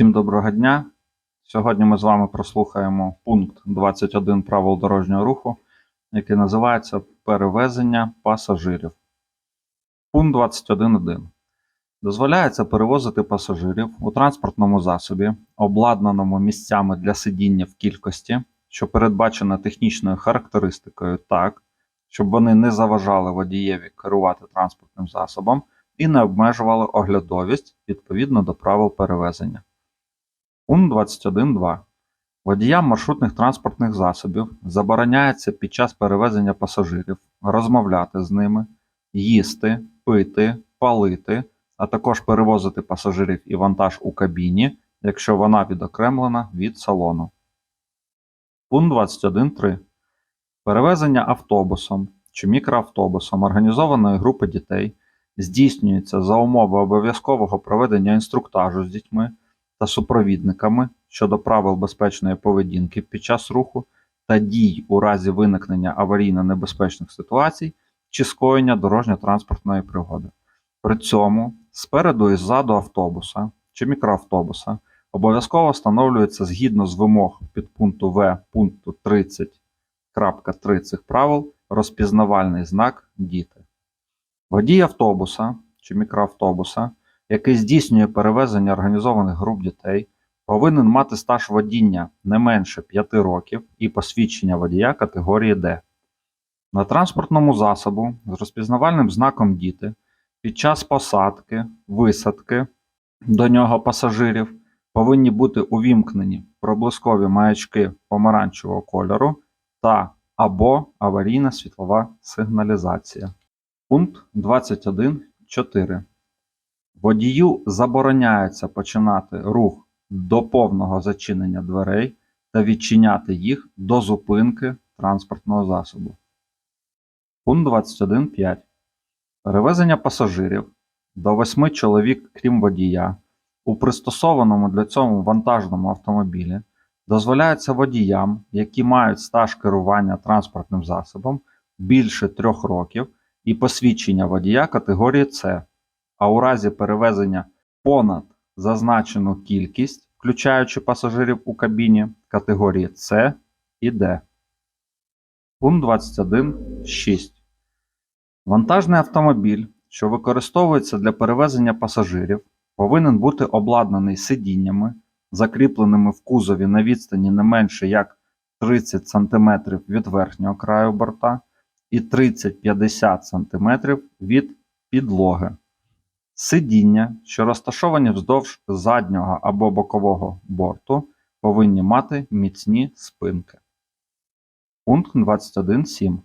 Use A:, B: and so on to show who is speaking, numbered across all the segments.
A: Всім доброго дня. Сьогодні ми з вами прослухаємо пункт 21 правил дорожнього руху, який називається Перевезення пасажирів. Пункт 21.1. Дозволяється перевозити пасажирів у транспортному засобі, обладнаному місцями для сидіння в кількості, що передбачена технічною характеристикою так, щоб вони не заважали водієві керувати транспортним засобом і не обмежували оглядовість відповідно до правил перевезення. Пункт 21.2. Водіям маршрутних транспортних засобів забороняється під час перевезення пасажирів розмовляти з ними, їсти, пити, палити, а також перевозити пасажирів і вантаж у кабіні, якщо вона відокремлена від салону. Пункт 21.3. Перевезення автобусом чи мікроавтобусом організованої групи дітей здійснюється за умови обов'язкового проведення інструктажу з дітьми та супровідниками щодо правил безпечної поведінки під час руху та дій у разі виникнення аварійно-небезпечних ситуацій чи скоєння дорожньо-транспортної пригоди. При цьому спереду і ззаду автобуса чи мікроавтобуса обов'язково встановлюється згідно з вимог підпункту В пункту 30.3 цих правил розпізнавальний знак діти. Водій автобуса чи мікроавтобуса який здійснює перевезення організованих груп дітей, повинен мати стаж водіння не менше 5 років і посвідчення водія категорії Д. На транспортному засобу з розпізнавальним знаком діти під час посадки, висадки до нього пасажирів повинні бути увімкнені проблискові маячки помаранчевого кольору та або аварійна світлова сигналізація. Пункт 21.4. Водію забороняється починати рух до повного зачинення дверей та відчиняти їх до зупинки транспортного засобу. Пункт 21.5. Перевезення пасажирів до 8 чоловік, крім водія, у пристосованому для цього вантажному автомобілі дозволяється водіям, які мають стаж керування транспортним засобом більше 3 років і посвідчення водія категорії С а у разі перевезення понад зазначену кількість, включаючи пасажирів у кабіні категорії С і Д. Пункт 21.6. Вантажний автомобіль, що використовується для перевезення пасажирів, повинен бути обладнаний сидіннями, закріпленими в кузові на відстані не менше як 30 см від верхнього краю борта і 30-50 см від підлоги. Сидіння, що розташовані вздовж заднього або бокового борту, повинні мати міцні спинки. Пункт 21.7.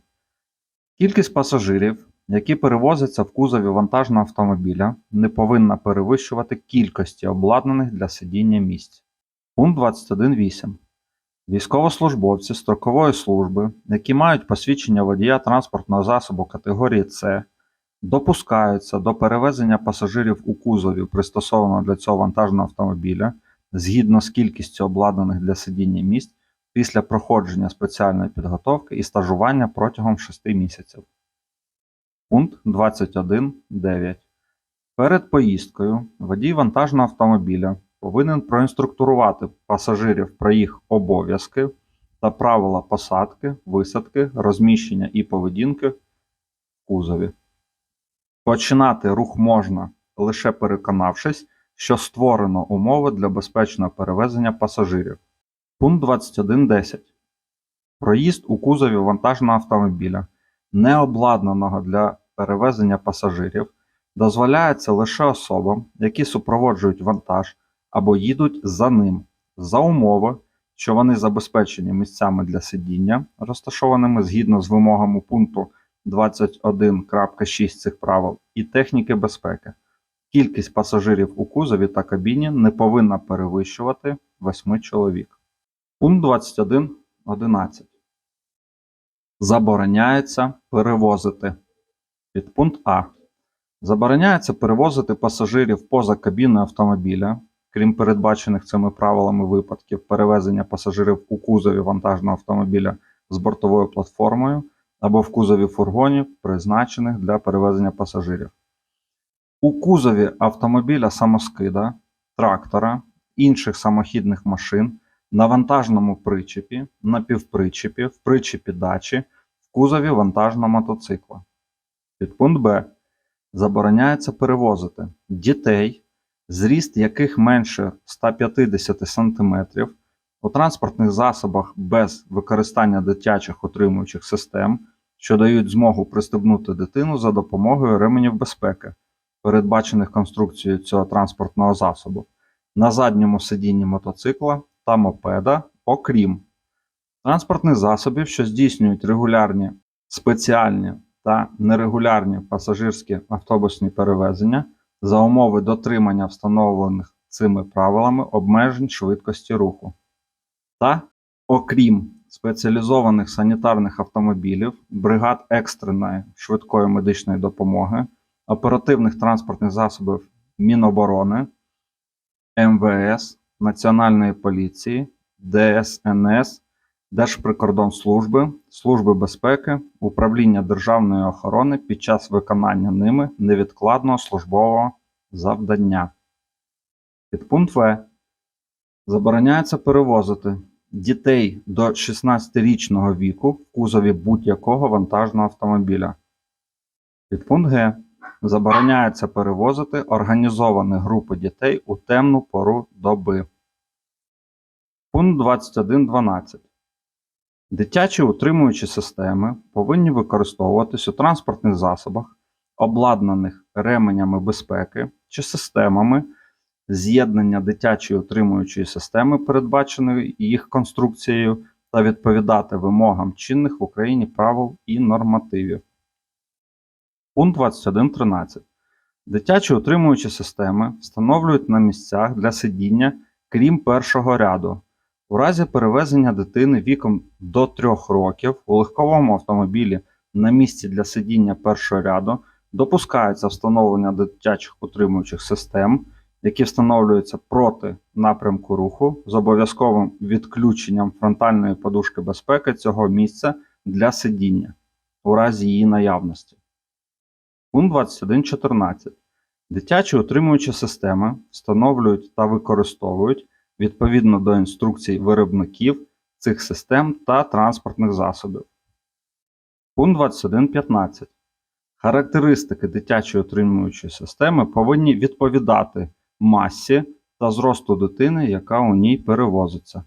A: Кількість пасажирів, які перевозяться в кузові вантажного автомобіля, не повинна перевищувати кількості обладнаних для сидіння місць. Пункт 21.8. Військовослужбовці строкової служби, які мають посвідчення водія транспортного засобу категорії С Допускаються до перевезення пасажирів у кузові пристосованого для цього вантажного автомобіля згідно з кількістю обладнаних для сидіння місць після проходження спеціальної підготовки і стажування протягом 6 місяців. Пункт 21.9. Перед поїздкою водій вантажного автомобіля повинен проінструктурувати пасажирів про їх обов'язки та правила посадки, висадки, розміщення і поведінки в кузові. Починати рух можна, лише переконавшись, що створено умови для безпечного перевезення пасажирів. Пункт 21.10. Проїзд у кузові вантажного автомобіля, не обладнаного для перевезення пасажирів, дозволяється лише особам, які супроводжують вантаж або їдуть за ним, за умови, що вони забезпечені місцями для сидіння, розташованими згідно з вимогами пункту 21.6 цих правил і техніки безпеки. Кількість пасажирів у кузові та кабіні не повинна перевищувати 8 чоловік. Пункт 21.11. Забороняється перевозити. Підпункт А. Забороняється перевозити пасажирів поза кабіною автомобіля, крім передбачених цими правилами випадків перевезення пасажирів у кузові вантажного автомобіля з бортовою платформою або в кузові фургонів, призначених для перевезення пасажирів. У кузові автомобіля самоскида, трактора інших самохідних машин на вантажному причепі, напівпричепі, в причепі дачі, в кузові вантажного мотоцикла. Підпункт Б. Забороняється перевозити дітей, зріст яких менше 150 см, у транспортних засобах без використання дитячих утримуючих систем, що дають змогу пристебнути дитину за допомогою ременів безпеки, передбачених конструкцією цього транспортного засобу, на задньому сидінні мотоцикла та мопеда, окрім транспортних засобів, що здійснюють регулярні спеціальні та нерегулярні пасажирські автобусні перевезення за умови дотримання встановлених цими правилами обмежень швидкості руху, та окрім спеціалізованих санітарних автомобілів, бригад екстреної швидкої медичної допомоги, оперативних транспортних засобів Міноборони, МВС, Національної поліції, ДСНС, Держприкордонслужби, Служби безпеки, Управління державної охорони під час виконання ними невідкладного службового завдання. Підпункт В. Забороняється перевозити дітей до 16-річного віку в кузові будь-якого вантажного автомобіля. Підпункт Г. Забороняється перевозити організовані групи дітей у темну пору доби. Пункт 21.12. Дитячі утримуючі системи повинні використовуватись у транспортних засобах, обладнаних ременями безпеки чи системами з'єднання дитячої утримуючої системи, передбаченої їх конструкцією, та відповідати вимогам чинних в Україні правил і нормативів. Пункт 21.13. Дитячі утримуючі системи встановлюють на місцях для сидіння, крім першого ряду. У разі перевезення дитини віком до 3 років у легковому автомобілі на місці для сидіння першого ряду допускається встановлення дитячих утримуючих систем, які встановлюються проти напрямку руху з обов'язковим відключенням фронтальної подушки безпеки цього місця для сидіння у разі її наявності. Пункт 21.14. Дитячі утримуючі системи встановлюють та використовують відповідно до інструкцій виробників цих систем та транспортних засобів. Пункт 21.15. Характеристики дитячої утримуючої системи повинні відповідати масі та зросту дитини, яка у ній перевозиться.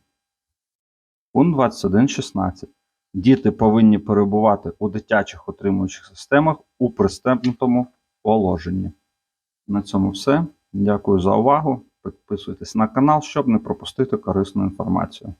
A: Пункт 21.16. Діти повинні перебувати у дитячих утримуючих системах у пристебнутому положенні. На цьому все. Дякую за увагу. Підписуйтесь на канал, щоб не пропустити корисну інформацію.